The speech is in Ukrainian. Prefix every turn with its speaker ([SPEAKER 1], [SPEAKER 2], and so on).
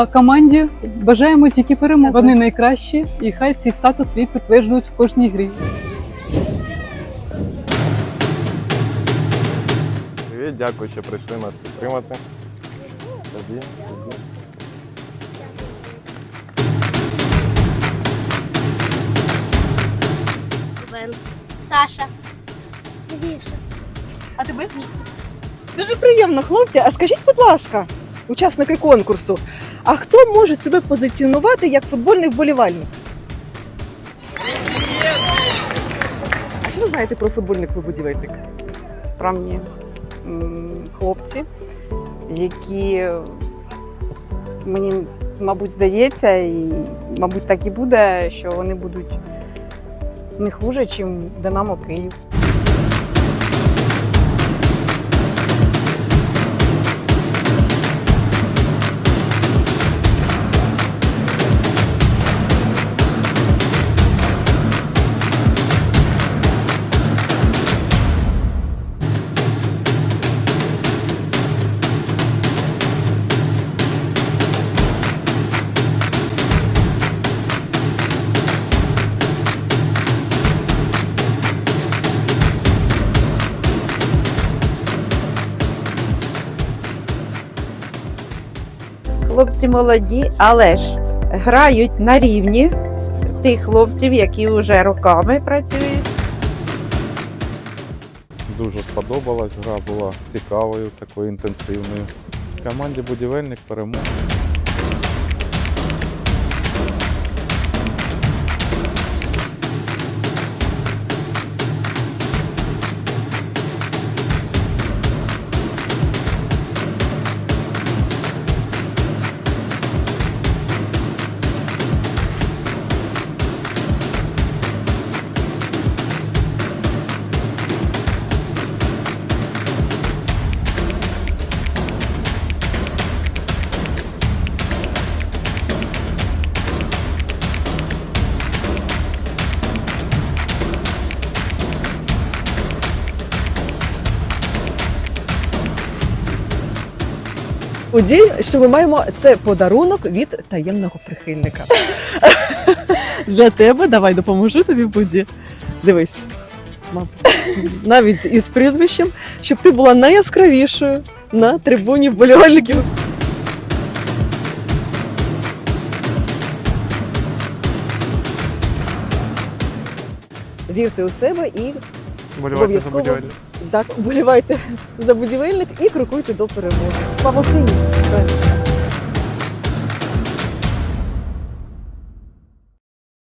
[SPEAKER 1] А команді бажаємо тільки перемог. Вони найкращі, і хай цей статус свій підтверджують в кожній грі.
[SPEAKER 2] Привіт, дякую, що прийшли нас підтримати. Тобі, тобі.
[SPEAKER 3] Бен. Саша. Гріша.
[SPEAKER 4] А тебе? Дуже приємно, хлопці. А скажіть, будь ласка, учасники конкурсу, а хто може себе позиціонувати як футбольний вболівальник? А що ви знаєте про футбольний клуб будівельник?
[SPEAKER 5] справні хлопці, які мені, мабуть, здається, і, мабуть, так і буде, що вони будуть не хуже, ніж Динамо Київ.
[SPEAKER 6] Хлопці молоді, але ж грають на рівні тих хлопців, які вже роками працюють.
[SPEAKER 2] Дуже сподобалась гра, була цікавою, такою інтенсивною. Команді будівельник перемог.
[SPEAKER 4] Тоді, що ми маємо, це подарунок від таємного прихильника. Для тебе давай допоможу тобі, Буді. Дивись. мам, Навіть із прізвищем, щоб ти була найяскравішою на трибуні вболівальників. Вірте у себе і обов'язково так, вболівайте за будівельник і крокуйте до перемоги. Слава!